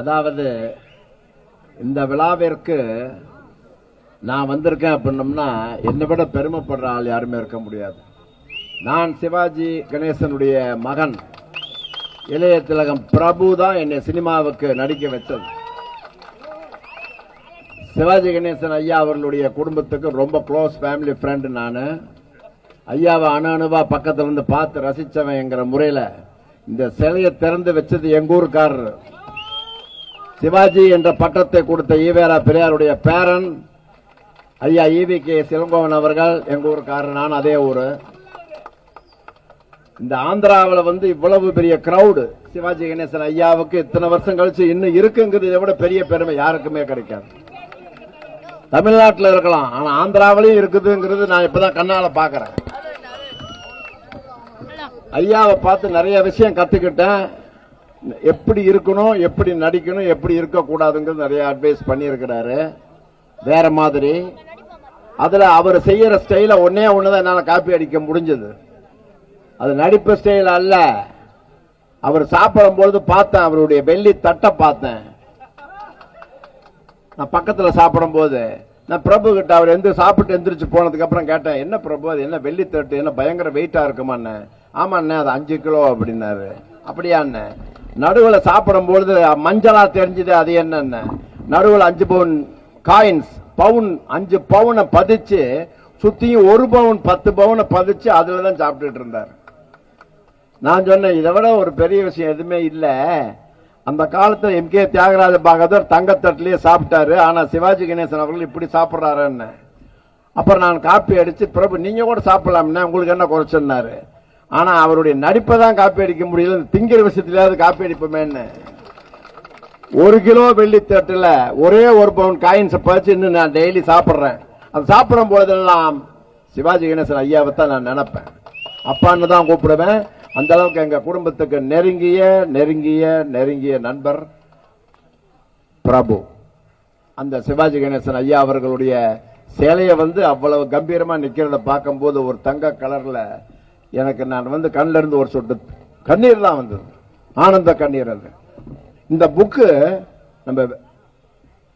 அதாவது இந்த விழாவிற்கு நான் வந்திருக்கேன் அப்படின்னம்னா என்னை விட பெருமைப்படுற ஆள் யாருமே இருக்க முடியாது. நான் சிவாஜி கணேசனுடைய மகன். இளைய திலகம் பிரபு தான் என்னை சினிமாவுக்கு நடிக்க வச்சது சிவாஜி கணேசன் ஐயா அவர்களுடைய குடும்பத்துக்கு ரொம்ப க்ளோஸ் ஃபேமிலி ஃப்ரெண்டு நான். ஐயாவை அணு அணுவா பக்கத்துல இருந்து பார்த்து ரசிச்சவன்ங்கிற முறையில் இந்த சிலையை திறந்து வச்சது எங்கூருக்காரர் சிவாஜி என்ற பட்டத்தை கொடுத்த ஈவேரா பெரியாருடைய பேரன் ஐயா ஈவி கே சிலங்கோவன் அவர்கள் எங்க ஊருக்காரர் நான் அதே ஊர். இந்த ஆந்திராவில் வந்து இவ்வளவு பெரிய கிரௌடு சிவாஜி கணேசன் ஐயாவுக்கு இத்தனை வருஷம் கழிச்சு இன்னும் இருக்குங்கிறது இதை விட பெரிய பெருமை யாருக்குமே கிடைக்காது. தமிழ்நாட்டில் இருக்கலாம் ஆனா ஆந்திராவிலையும் இருக்குதுங்கிறது நான் இப்பதான் கண்ணால பாக்குறேன். ஐயாவை பார்த்து நிறைய விஷயம் கத்துக்கிட்டேன். எப்படி இருக்கணும் எப்படி நடிக்கணும் எப்படி இருக்கக்கூடாதுங்கிறது நிறைய அட்வைஸ் பண்ணியிருக்கிறாரு. வேற மாதிரி. அதில் அவர் செய்கிற ஸ்டைலை ஒன்னே ஒன்றுதான் என்னால் காப்பி அடிக்க முடிஞ்சது. அது நடிப்பு ஸ்டைல் அல்ல. அவர் சாப்பிடும் பொழுது பார்த்தேன் அவருடைய வெள்ளி தட்டை பார்த்தேன். நான் பக்கத்தில் சாப்பிடும் போது நான் பிரபு கிட்ட அவர் எந்த சாப்பிட்டு எந்திரிச்சு போனதுக்கு அப்புறம் கேட்டேன் என்ன பிரபு அது என்ன வெள்ளி தட்டு என்ன பயங்கர வெயிட்டா இருக்குமாண்ணே ஆமாண்ணே அது அஞ்சு கிலோ அப்படின்னாரு. அப்படியாண்ணே. நடுவில் சாப்பிடும் பொழுது மஞ்சளா தெரிஞ்சது அது என்னென்ன? நடுவில் அஞ்சு பவுன் காயின்ஸ் பவுன் அஞ்சு பவுனை பதிச்சு சுத்தியும் ஒரு பவுன் பத்து பவுனை பதிச்சு அதுல தான் சாப்பிட்டுட்டு இருந்தார். நான் சொன்னேன் இதை விட ஒரு பெரிய விஷயம் எதுவுமே இல்லை. அந்த காலத்தில் எம். கே. தியாகராஜ பாகவதர் தங்கத்தட்டிலேயே சாப்பிட்டாரு. ஆனால் சிவாஜி கணேசன் அவர்கள் இப்படி சாப்பிட்றாருன்னு. அப்புறம் நான் காப்பி அடித்து பிரபு நீங்கள் கூட சாப்பிடலாம்னா உங்களுக்கு என்ன குறைச்சிருந்தாரு ஆனா அவருடைய நடிப்பை தான் காப்பி அடிக்க முடியல திங்கிற விஷயத்திலாவது காப்பி அடிப்போமேன்னு ஒரு கிலோ வெள்ளி தட்டுல ஒரே ஒரு பவுன் காயின்ஸை பறிச்சு இன்னும் நான் டெய்லி சாப்பிட்றேன். அது சாப்பிடும் பொழுதெல்லாம் சிவாஜி கணேசன் ஐயாவை தான் நான் நினைப்பேன். அப்பான்னு தான் கூப்பிடுவேன். அந்த அளவுக்கு எங்க குடும்பத்துக்கு நெருங்கிய நெருங்கிய நெருங்கிய நண்பர் பிரபு. அந்த சிவாஜி கணேசன் ஐயா அவர்களுடைய சேலையை வந்து அவ்வளவு கம்பீரமா நிக்கிறத பார்க்கும்போது ஒரு தங்க கலர்ல எனக்கு நான் வந்து கண்ணில் இருந்து ஒரு சொட்டு கண்ணீர் தான் வந்தது. ஆனந்த கண்ணீர் அது. இந்த புக்கு நம்ம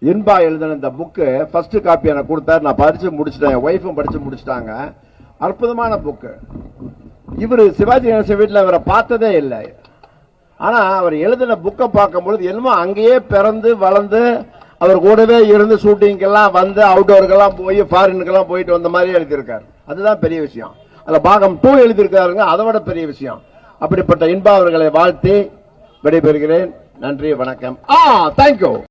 இன்பா எழுதின இந்த புக்கு ஃபர்ஸ்ட் காப்பி எனக்கு கொடுத்தாரு. நான் படித்து முடிச்சிட்டேன். என் ஒய்ஃபும் படித்து முடிச்சிட்டாங்க. அற்புதமான புக்கு. இவர் சிவாஜி கணேசன் வீட்டில் அவரை பார்த்ததே இல்லை. ஆனால் அவர் எழுதின புக்கை பார்க்கும்பொழுது என்னமோ அங்கேயே பிறந்து வளர்ந்து அவர் கூடவே இருந்து ஷூட்டிங்கெல்லாம் வந்து அவுட்டோருக்கெல்லாம் போய் ஃபாரினுக்கெல்லாம் போயிட்டு வந்த மாதிரி எழுதியிருக்காரு. அதுதான் பெரிய விஷயம். அதில் பாகம் டூ எழுதியிருக்காருங்க அதை விட பெரிய விஷயம். அப்படிப்பட்ட இன்பா அவர்களை வாழ்த்தி விடைபெறுகிறேன். நன்றி வணக்கம். ஆ தேங்க்யூ